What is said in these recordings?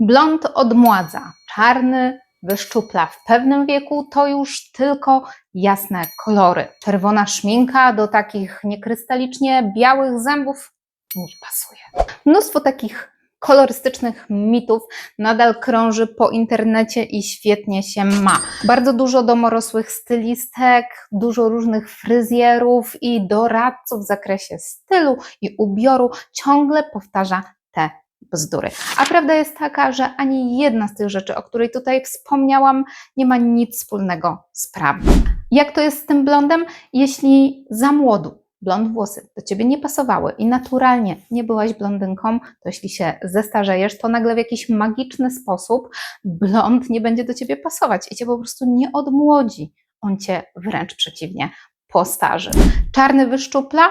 Blond odmładza, czarny wyszczupla. W pewnym wieku to już tylko jasne kolory. Czerwona szminka do takich niekrystalicznie białych zębów nie pasuje. Mnóstwo takich kolorystycznych mitów nadal krąży po internecie i świetnie się ma. Bardzo dużo domorosłych stylistek, dużo różnych fryzjerów i doradców w zakresie stylu i ubioru ciągle powtarza te bzdury. A prawda jest taka, że ani jedna z tych rzeczy, o której tutaj wspomniałam, nie ma nic wspólnego z prawdą. Jak to jest z tym blondem? Jeśli za młodu blond włosy do ciebie nie pasowały i naturalnie nie byłaś blondynką, to jeśli się zestarzejesz, to nagle w jakiś magiczny sposób blond nie będzie do ciebie pasować i cię po prostu nie odmłodzi. On cię wręcz przeciwnie postarzy. Czarny wyszczupla?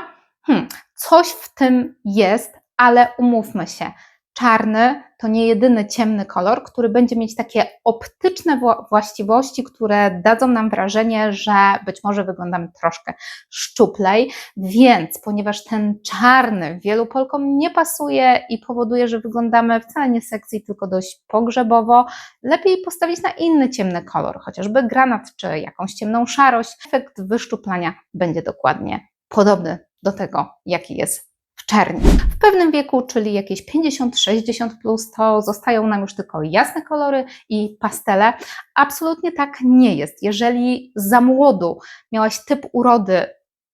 Hmm, coś w tym jest, ale umówmy się. Czarny to nie jedyny ciemny kolor, który będzie mieć takie optyczne wła- właściwości, które dadzą nam wrażenie, że być może wyglądamy troszkę szczuplej, więc ponieważ ten czarny wielu Polkom nie pasuje i powoduje, że wyglądamy wcale nie sexy, tylko dość pogrzebowo, lepiej postawić na inny ciemny kolor, chociażby granat czy jakąś ciemną szarość. Efekt wyszczuplania będzie dokładnie podobny do tego, jaki jest w czerni. Pewnym wieku, czyli jakieś 50-60 plus, to zostają nam już tylko jasne kolory i pastele. Absolutnie tak nie jest. Jeżeli za młodu miałaś typ urody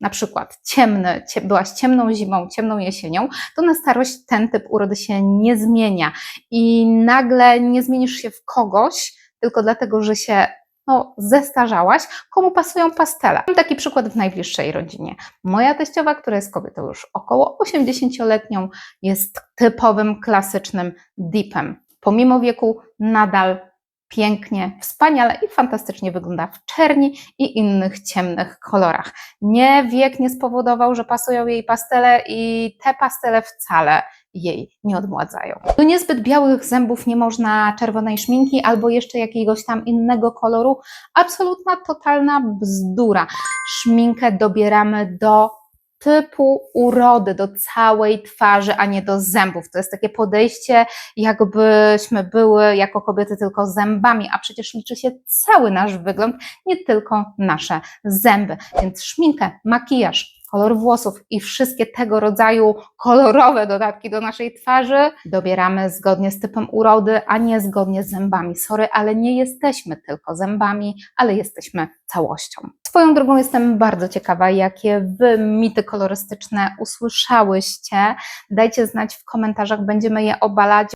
na przykład ciemny, cie, byłaś ciemną zimą, ciemną jesienią, to na starość ten typ urody się nie zmienia i nagle nie zmienisz się w kogoś, tylko dlatego, że się no, zestarzałaś, komu pasują pastele. Mam taki przykład w najbliższej rodzinie. Moja teściowa, która jest kobietą już około 80-letnią, jest typowym, klasycznym deepem. Pomimo wieku nadal pięknie, wspaniale i fantastycznie wygląda w czerni i innych ciemnych kolorach. Nie wiek nie spowodował, że pasują jej pastele i te pastele wcale jej nie odmładzają. Do niezbyt białych zębów nie można czerwonej szminki albo jeszcze jakiegoś tam innego koloru. Absolutna, totalna bzdura. Szminkę dobieramy do typu urody, do całej twarzy, a nie do zębów. To jest takie podejście, jakbyśmy były jako kobiety tylko zębami, a przecież liczy się cały nasz wygląd, nie tylko nasze zęby. Więc szminkę, makijaż, kolor włosów i wszystkie tego rodzaju kolorowe dodatki do naszej twarzy dobieramy zgodnie z typem urody, a nie zgodnie z zębami. Sorry, ale nie jesteśmy tylko zębami, ale jesteśmy całością. Swoją drogą jestem bardzo ciekawa, jakie wy mity kolorystyczne usłyszałyście. Dajcie znać w komentarzach, będziemy je obalać.